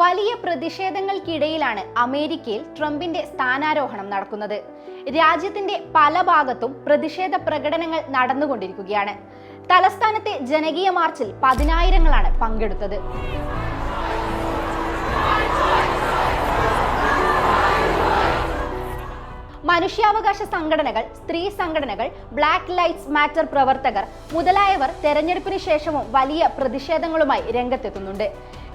വലിയ പ്രതിഷേധങ്ങൾക്കിടയിലാണ് അമേരിക്കയിൽ ട്രംപിന്റെ സ്ഥാനാരോഹണം നടക്കുന്നത്. രാജ്യത്തിന്റെ പല ഭാഗത്തും പ്രതിഷേധ പ്രകടനങ്ങൾ നടന്നുകൊണ്ടിരിക്കുകയാണ്. തലസ്ഥാനത്തെ ജനകീയ മാർച്ചിൽ പതിനായിരങ്ങളാണ് പങ്കെടുത്തത്. മനുഷ്യാവകാശ സംഘടനകൾ സ്ത്രീ സംഘടനകൾ ബ്ലാക്ക് ലൈറ്റ്സ് മാറ്റർ പ്രവർത്തകർ മുതലായവർ തെരഞ്ഞെടുപ്പിന് ശേഷവും വലിയ പ്രതിഷേധങ്ങളുമായി രംഗത്തെത്തുന്നുണ്ട്.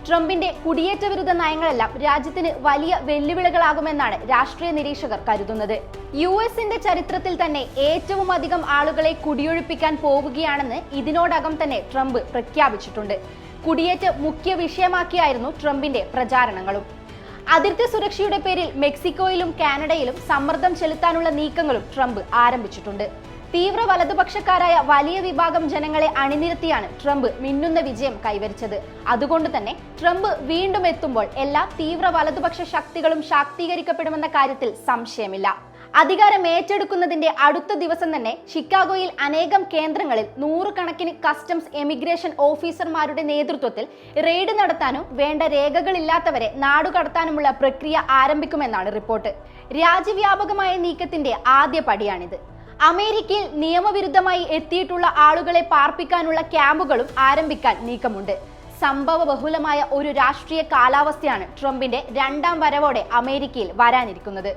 ട്രംപിന്റെ കുടിയേറ്റ വിരുദ്ധ നയങ്ങളെല്ലാം രാജ്യത്തിന് വലിയ വെല്ലുവിളികളാകുമെന്നാണ് രാഷ്ട്രീയ നിരീക്ഷകർ കരുതുന്നത്. യു എസിന്റെ ചരിത്രത്തിൽ തന്നെ ഏറ്റവും അധികം ആളുകളെ കുടിയൊഴിപ്പിക്കാൻ പോവുകയാണെന്ന് ഇതിനോടകം തന്നെ ട്രംപ് പ്രഖ്യാപിച്ചിട്ടുണ്ട്. കുടിയേറ്റ മുഖ്യ വിഷയമാക്കിയായിരുന്നു ട്രംപിന്റെ പ്രചാരണങ്ങളും. അതിർത്തി സുരക്ഷയുടെ പേരിൽ മെക്സിക്കോയിലും കാനഡയിലും സമ്മർദ്ദം ചെലുത്താനുള്ള നീക്കങ്ങളും ട്രംപ് ആരംഭിച്ചിട്ടുണ്ട്. തീവ്ര വലതുപക്ഷക്കാരായ വലിയ വിഭാഗം ജനങ്ങളെ അണിനിരത്തിയാണ് ട്രംപ് മിന്നുന്ന വിജയം കൈവരിച്ചത്. അതുകൊണ്ട് തന്നെ ട്രംപ് വീണ്ടും എത്തുമ്പോൾ എല്ലാ തീവ്ര വലതുപക്ഷ ശക്തികളും ശാക്തീകരിക്കപ്പെടുമെന്ന കാര്യത്തിൽ സംശയമില്ല. അധികാരം ഏറ്റെടുക്കുന്നതിന്റെ അടുത്ത ദിവസം തന്നെ ഷിക്കാഗോയിൽ അനേകം കേന്ദ്രങ്ങളിൽ നൂറുകണക്കിന് കസ്റ്റംസ് എമിഗ്രേഷൻ ഓഫീസർമാരുടെ നേതൃത്വത്തിൽ റെയ്ഡ് നടത്താനും വേണ്ട രേഖകളില്ലാത്തവരെ നാടുകടത്താനുമുള്ള പ്രക്രിയ ആരംഭിക്കുമെന്നാണ് റിപ്പോർട്ട്. രാജ്യവ്യാപകമായ നീക്കത്തിന്റെ ആദ്യ പടിയാണിത്. അമേരിക്കയിൽ നിയമവിരുദ്ധമായി എത്തിയിട്ടുള്ള ആളുകളെ പാർപ്പിക്കാനുള്ള ക്യാമ്പുകളും ആരംഭിക്കാൻ നീക്കമുണ്ട്. സംഭവ ബഹുലമായ ഒരു രാഷ്ട്രീയ കാലാവസ്ഥയാണ് ട്രംപിന്റെ രണ്ടാം വരവോടെ അമേരിക്കയിൽ വരാനിരിക്കുന്നത്.